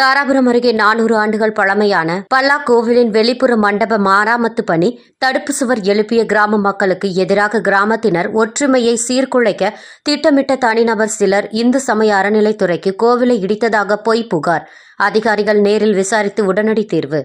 தாராபுரம் அருகே நானூறு ஆண்டுகள் பழமையான பல்லா கோவிலின் வெளிப்புற மண்டப மாராமத்து பணி தடுப்பு சுவர் எழுப்பிய கிராம மக்களுக்கு எதிராக கிராமத்தினர் ஒற்றுமையை சீர்குலைக்க திட்டமிட்ட தனிநபர் சிலர் இந்து சமய அறநிலைத்துறைக்கு கோவிலை இடித்ததாக பொய் புகார். அதிகாரிகள் நேரில் விசாரித்து உடனடி தீர்வு.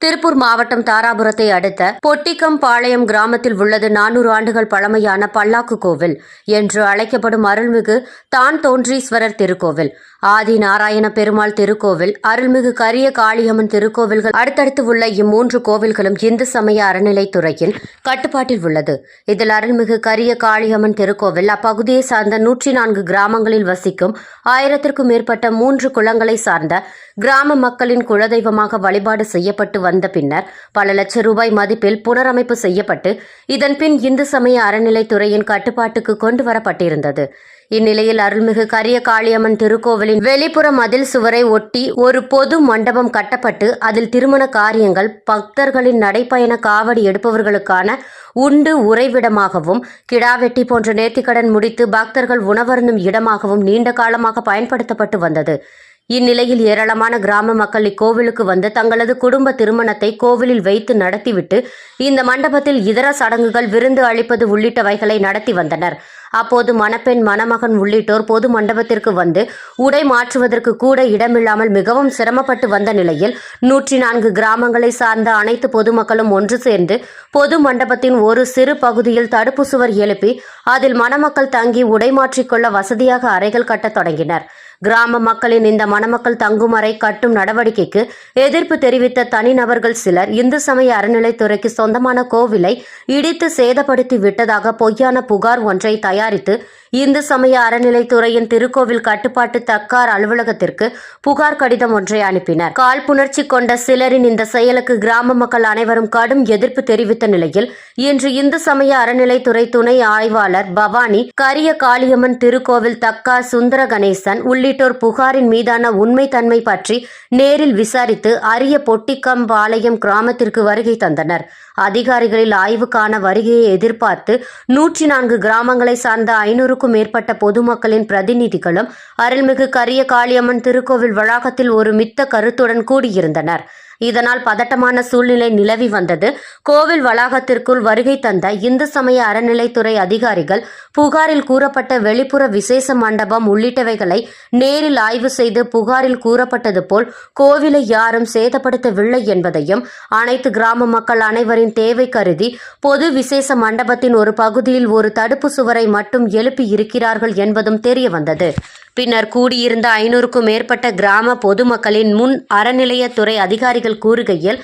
திருப்பூர் மாவட்டம் தாராபுரத்தை அடுத்த பொட்டிக்கம் பாளையம் கிராமத்தில் உள்ளது நானூறு ஆண்டுகள் பழமையான பல்லாக்கு கோவில் என்று அழைக்கப்படும் அருள்மிகு தான் தோன்றீஸ்வரர் திருக்கோவில். ஆதி நாராயண பெருமாள் திருக்கோவில் அருள்மிகு கரிய காளியம்மன் திருக்கோவில்கள் அடுத்தடுத்து உள்ள இம்மூன்று கோவில்களும் இந்து சமய அறநிலைத்துறையின் கட்டுப்பாட்டில் உள்ளது. இதில் அருள்மிகு கரிய காளியம்மன் திருக்கோவில் அப்பகுதியை சார்ந்த நூற்றி நான்கு கிராமங்களில் வசிக்கும் ஆயிரத்திற்கும் மேற்பட்ட மூன்று குளங்களை சார்ந்த கிராம மக்களின் குலதெய்வமாக வழிபாடு செய்யப்பட்டு வந்த பின்னர் பல லட்சம் ரூபாய் மதிப்பில் புனரமைப்பு செய்யப்பட்டு இதன்பின் இந்து சமய அறநிலைத்துறையின் கட்டுப்பாட்டுக்கு கொண்டு வரப்பட்டிருந்தது. இந்நிலையில் அருள்மிகு கரிய காளியம்மன் திருக்கோவிலின் வெளிப்புற மதில் சுவரை ஒட்டி ஒரு பொது மண்டபம் கட்டப்பட்டு அதில் திருமண காரியங்கள் பக்தர்களின் நடைப்பயண காவடி எடுப்பவர்களுக்கான உண்டு உறைவிடமாகவும் கிடாவெட்டி போன்ற நேர்த்திக்கடன் முடித்து பக்தர்கள் உணவருந்தும் இடமாகவும் நீண்ட காலமாக பயன்படுத்தப்பட்டு வந்தது. இந்நிலையில் ஏராளமான கிராம மக்கள் இக்கோவிலுக்கு வந்து தங்களது குடும்ப திருமணத்தை கோவிலில் வைத்து நடத்திவிட்டு இந்த மண்டபத்தில் இதர சடங்குகள் விருந்து அளிப்பது உள்ளிட்டவைகளை நடத்தி வந்தனர். அப்போது மணப்பெண் மணமகன் உள்ளிட்டோர் பொது மண்டபத்திற்கு வந்து உடை மாற்றுவதற்கு கூட இடமில்லாமல் மிகவும் சிரமப்பட்டு வந்த நிலையில் நூற்றி நான்கு கிராமங்களை சார்ந்த அனைத்து பொதுமக்களும் ஒன்று சேர்ந்து பொது மண்டபத்தின் ஒரு சிறு பகுதியில் தடுப்பு சுவர் எழுப்பி அதில் மணமக்கள் தங்கி உடை மாற்றிக்கொள்ள வசதியாக அறைகள் கட்டத் தொடங்கினர். கிராம மக்களின் இந்த மணமக்கள் தங்கும் அறை கட்டும் நடவடிக்கைக்கு எதிர்ப்பு தெரிவித்த தனிநபர்கள் சிலர் இந்து சமய அறநிலைத்துறைக்கு சொந்தமான கோவிலை இடித்து சேதப்படுத்தி விட்டதாக பொய்யான புகார் ஒன்றை தயார் தயாரித்து இந்து சமய அறநிலைத்துறையின் திருக்கோவில் கட்டுப்பாட்டு தக்கார் அலுவலகத்திற்கு புகார் கடிதம் ஒன்றை அனுப்பினர். காழ்ப்புணர்ச்சி கொண்ட சிலரின் இந்த செயலுக்கு கிராம மக்கள் அனைவரும் கடும் எதிர்ப்பு தெரிவித்த நிலையில் இன்று இந்து சமய அறநிலைத்துறை துணை ஆய்வாளர் பவானி கரிய காளியம்மன் திருக்கோவில் தக்கார் சுந்தர கணேசன் உள்ளிட்டோர் புகாரின் மீதான உண்மைத்தன்மை பற்றி நேரில் விசாரித்து அரிய பொட்டிக்கம்பாளையம் கிராமத்திற்கு வருகை தந்தனர். அதிகாரிகளில் ஆய்வுக்கான வருகையை எதிர்பார்த்து நூற்றி நான்கு கிராமங்களை சார்ந்த ஐநூறுக்கும் மேற்பட்ட பொதுமக்களின் பிரதிநிதிகளும் அருள்மிகு கரிய காளியம்மன் திருக்கோவில் வளாகத்தில் ஒரு மித்த கருத்துடன் கூடியிருந்தனர். இதனால் பதட்டமான சூழ்நிலை நிலவி வந்தது. கோவில் வளாகத்திற்குள் வருகை தந்த இந்து சமய அறநிலைத்துறை அதிகாரிகள் புகாரில் கூறப்பட்ட வெளிப்புற விசேஷ மண்டபம் உள்ளிட்டவைகளை நேரில் ஆய்வு செய்து புகாரில் கூறப்பட்டது போல் கோவிலை யாரும் சேதப்படுத்தவில்லை என்பதையும் அனைத்து கிராம மக்கள் அனைவரின் தேவை கருதி பொது விசேஷ மண்டபத்தின் ஒரு பகுதியில் ஒரு தடுப்பு சுவரை மட்டும் எழுப்பி இருக்கிறார்கள் என்பதும் தெரிய வந்தது பின்னர் கூடியிருந்த ஐநூறுக்கும் மேற்பட்ட கிராம பொதுமக்களின் முன் அறநிலையத்துறை அதிகாரிகள் கூறுகையில்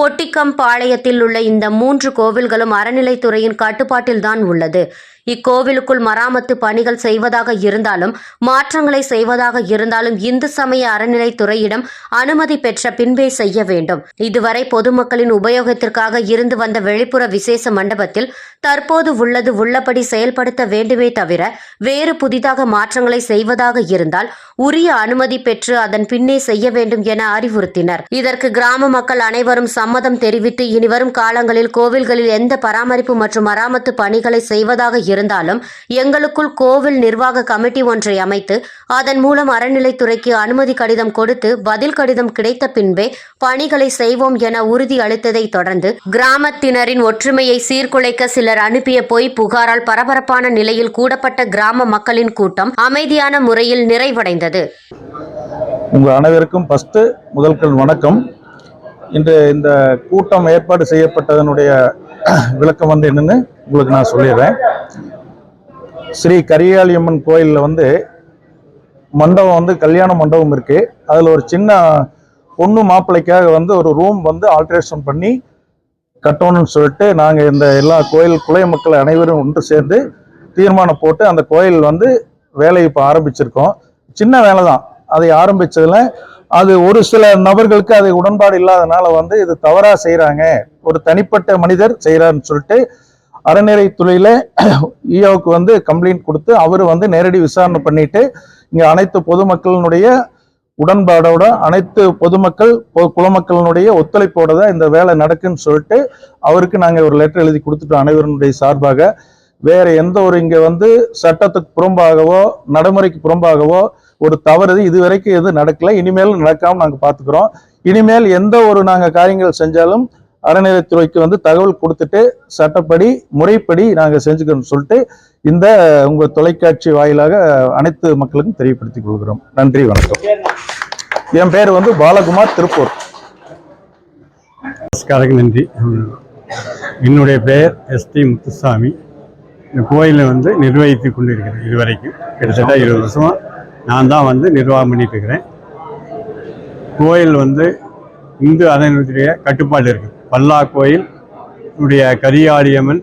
பொட்டிக்கம்பாளையத்தில் உள்ள இந்த மூன்று கோவில்களும் அறநிலைத்துறையின் கட்டுப்பாட்டில்தான் உள்ளது. இக்கோவிலுக்குள் மராமத்து பணிகள் செய்வதாக இருந்தாலும் மாற்றங்களை செய்வதாக இருந்தாலும் இந்து சமய அறநிலைத்துறையிடம் அனுமதி பெற்ற பின்பே செய்ய வேண்டும். இதுவரை பொதுமக்களின் உபயோகத்திற்காக இருந்து வந்த வெளிப்புற விசேஷ மண்டபத்தில் தற்போது உள்ளது உள்ளபடி செயல்படுத்த வேண்டுமே தவிர வேறு புதிதாக மாற்றங்களை செய்வதாக இருந்தால் உரிய அனுமதி பெற்று அதன் பின்னே செய்ய வேண்டும் என அறிவுறுத்தினர். இதற்கு கிராம மக்கள் அனைவரும் சம்மதம் தெரிவித்து இனிவரும் காலங்களில் கோவில்களில் எந்த பராமரிப்பு மற்றும் மராமத்து பணிகளை செய்வதாக இருந்தாலும் எங்களுக்குள் கோவில் நிர்வாக கமிட்டி ஒன்றை அமைத்து அதன் மூலம் அறநிலைத்துறைக்கு அனுமதி கடிதம் கொடுத்து பதில் கடிதம் கிடைத்த பின்பே பணிகளை செய்வோம் என உறுதி அளித்ததை தொடர்ந்து கிராமத்தினரின் ஒற்றுமையை சீர்குலைக்க சிலர் அனுப்பிய பொய் புகாரால் பரபரப்பான நிலையில் கூடப்பட்ட கிராம மக்களின் கூட்டம் அமைதியான முறையில் நிறைவடைந்தது. உங்கள் அனைவருக்கும் ஃபஸ்ட்டு முதல்கள் வணக்கம். இன்று இந்த கூட்டம் ஏற்பாடு செய்யப்பட்டதனுடைய விளக்கம் வந்து என்னன்னு உங்களுக்கு நான் சொல்லிடுறேன். ஸ்ரீ கரியாளியம்மன் கோயிலில் வந்து மண்டபம் வந்து கல்யாண மண்டபம் இருக்குது அதில் ஒரு சின்ன பொண்ணு மாப்பிள்ளைக்காக வந்து ஒரு ரூம் வந்து ஆல்ட்ரேஷன் பண்ணி கட்டணும்னு சொல்லிட்டு நாங்கள் இந்த எல்லா கோயில் குலைய மக்கள் அனைவரும் ஒன்று சேர்ந்து தீர்மானம் போட்டு அந்த கோயில் வந்து வேலையை இப்போ ஆரம்பிச்சிருக்கோம். சின்ன வேலை தான் அதை ஆரம்பித்ததில் அது ஒரு சில நபர்களுக்கு அது உடன்பாடு இல்லாதனால வந்து இது தவறாக செய்கிறாங்க ஒரு தனிப்பட்ட மனிதர் செய்கிறாருன்னு சொல்லிட்டு அறநிலைத்துறையில ஈஓக்கு வந்து கம்ப்ளைண்ட் கொடுத்து அவர் வந்து நேரடி விசாரணை பண்ணிட்டு இங்கே அனைத்து பொதுமக்களினுடைய உடன்பாடோட அனைத்து பொதுமக்கள் குலமக்களினுடைய ஒத்துழைப்போட தான் இந்த வேலை நடக்குன்னு சொல்லிட்டு அவருக்கு நாங்கள் ஒரு லெட்டர் எழுதி கொடுத்துட்டோம் அனைவருடைய சார்பாக. வேற எந்த ஒரு இங்கே வந்து சட்டத்துக்கு புறம்பாகவோ நடைமுறைக்கு புறம்பாகவோ ஒரு தவறு இதுவரைக்கும் எதுவும் நடக்கல. இனிமேல் நடக்காமல் நாங்கள் பார்த்துக்கிறோம் இனிமேல் எந்த ஒரு நாங்கள் காரியங்கள் செஞ்சாலும் அறநிலைத்துறைக்கு வந்து தகவல் கொடுத்துட்டு சட்டப்படி முறைப்படி நாங்க செஞ்சுக்கணும்னு சொல்லிட்டு இந்த உங்க தொலைக்காட்சி வாயிலாக அனைத்து மக்களுக்கும் தெரியப்படுத்திக் கொள்கிறோம். நன்றி வணக்கம். என் பேர் வந்து பாலகுமார் திருப்பூர். நமஸ்காரங்க நன்றி. என்னுடைய பெயர் எஸ்டி முத்துசாமி. இந்த கோயிலை வந்து நிர்வகித்து கொண்டிருக்கிறேன் இதுவரைக்கும். கிட்டத்தட்ட இருபது வருஷமா நான் தான் வந்து நிர்வாகம் பண்ணிட்டு இருக்கிறேன். கோயில் வந்து இந்து அறநிலையத்துடைய கட்டுப்பாடு இருக்கு. பல்லா கோயில் உடைய கரியாடியம்மன்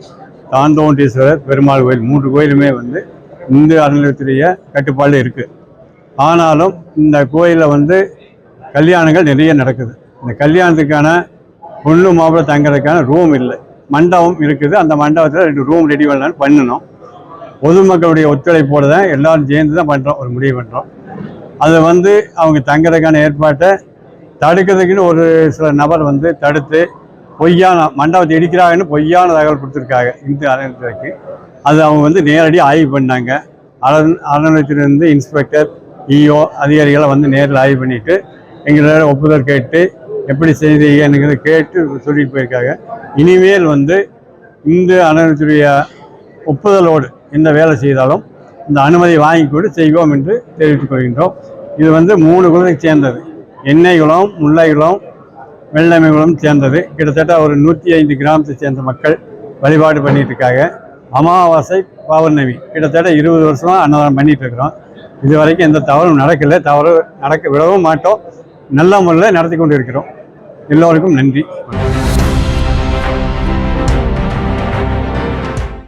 தாந்தோண்டீஸ்வரர் பெருமாள் கோயில் மூன்று கோயிலுமே வந்து இந்து அறநிலையத்துடைய கட்டுப்பாடு இருக்குது ஆனாலும் இந்த கோயிலில் வந்து கல்யாணங்கள் நிறைய நடக்குது. இந்த கல்யாணத்துக்கான பொண்ணு மாப்பிள்ளை தங்குறதுக்கான ரூம் இல்லை. மண்டபம் இருக்குது. அந்த மண்டபத்தில் ரெண்டு ரூம் ரெடி பண்ணலான்னு பண்ணணும். பொதுமக்களுடைய ஒத்துழைப்போடு தான் எல்லாரும் சேர்ந்து தான் பண்ணுறோம் ஒரு முடிவு பண்ணுறோம் அதை வந்து அவங்க தங்குறதுக்கான ஏற்பாட்டை தடுக்கிறதுக்குன்னு ஒரு சில நபர் வந்து தடுத்து பொய்யான மண்டபத்தை இடிக்கிறாங்கன்னு பொய்யான தகவல் கொடுத்துருக்காங்க இந்து அறநிலையத்துறைக்கு அது அவங்க வந்து நேரடியாக ஆய்வு பண்ணாங்க. அரண் அறநிலையத்திலிருந்து இன்ஸ்பெக்டர் இஓ அதிகாரிகளை வந்து நேரில் ஆய்வு பண்ணிட்டு எங்களோட ஒப்புதல் கேட்டு எப்படி செய்தீங்கன்னு கேட்டு சொல்லிட்டு போயிருக்காங்க. இனிமேல் வந்து இந்து அறநிலையத்துடைய ஒப்புதலோடு எந்த வேலை செய்தாலும் இந்த அனுமதி வாங்கி கொண்டு செய்வோம் என்று தெரிவித்துக் கொள்கின்றோம். இது வந்து மூணு குலத்தை சேர்ந்தது. எண்ணெய்களும் முல்லைகளும் வெள்ளமைகளும் சேர்ந்தது. கிட்டத்தட்ட ஒரு நூற்றி ஐந்து கிராமத்தை சேர்ந்த மக்கள் வழிபாடு பண்ணிட்டு இருக்காங்க அமாவாசை பௌர்ணமி. கிட்டத்தட்ட இருபது வருஷமாக அன்னதானம் பண்ணிட்டு இருக்கிறோம் இது வரைக்கும் எந்த தவறும் நடக்கல. தவறு நடக்க விடவும் மாட்டோம். நல்ல முறையில் நடத்தி கொண்டு இருக்கிறோம் எல்லோருக்கும் நன்றி.